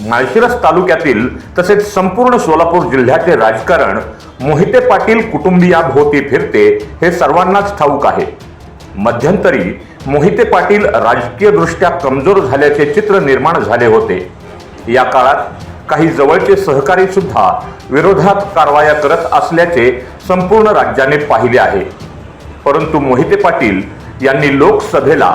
माळशिरस तालुक्यातील तसेच संपूर्ण सोलापूर जिल्ह्याचे राजकारण मोहिते पाटील कुटुंबियाभोवती फिरते हे सर्वांनाच ठाऊक आहे. मध्यंतरी मोहिते पाटील राजकीयदृष्ट्या कमजोर झाल्याचे चित्र निर्माण झाले होते. या काळात काही जवळचे सहकारी सुद्धा विरोधात कारवाया करत असल्याचे संपूर्ण राज्याने पाहिले आहे. परंतु मोहिते पाटील यांनी लोकसभेला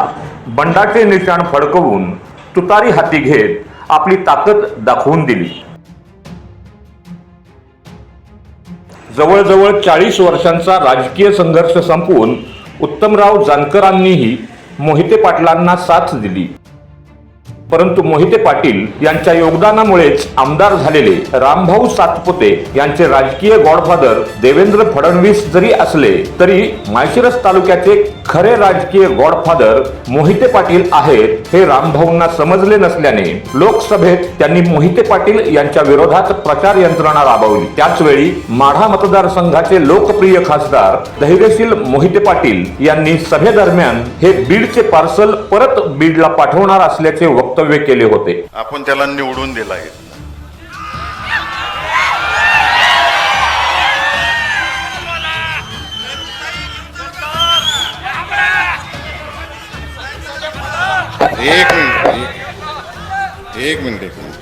बंडाचे निशाण फडकवून तुतारी हाती घेत आपली ताकद दाखवून दिली. जवळजवळ चाळीस वर्षांचा राजकीय संघर्ष संपवून उत्तमराव जानकरांनीही मोहिते पाटलांना साथ दिली. परंतु मोहिते पाटील यांच्या योगदानामुळेच आमदार झालेले रामभाऊ सातपुते यांचे राजकीय गॉडफादर देवेंद्र फडणवीस जरी असले तरी माळशिरस तालुक्याचे खरे राजकीय गॉडफादर मोहिते पाटील आहेत हे रामभाऊंना समजले नसल्याने लोकसभेत त्यांनी मोहिते पाटील यांच्या विरोधात प्रचार यंत्रणा राबवली. त्याचवेळी माढा मतदारसंघाचे लोकप्रिय खासदार धैर्यशील मोहिते पाटील यांनी सभेदरम्यान हे बीडचे पार्सल परत बीडला पाठवणार असल्याचे वक्तव्य केले होते. आपण त्याला निवडून दिला आहे. एक मिनिट एक मिनिट एक मिनिट.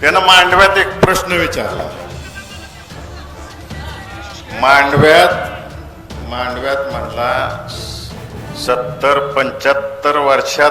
त्यानं मांडव्यात एक प्रश्न विचारला. मांडव्यात मांडव्यात म्हणला सत्तर पंच्याहत्तर वर्षात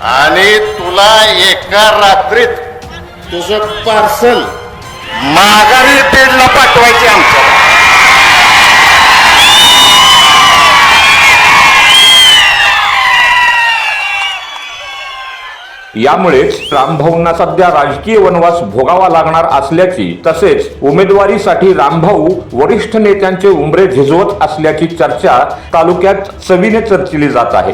आणि तुला एका रात्रीत तुझं पार्सल माघारी पेडला पाठवायचे आमच्या. यामुळेच रामभाऊंना सध्या राजकीय वनवास भोगावा लागणार असल्याची तसेच उमेदवारीसाठी रामभाऊ वरिष्ठ नेत्यांचे उंबरे झिजवत असल्याची चर्चा तालुक्यात चवीने चर्चिली जात आहे.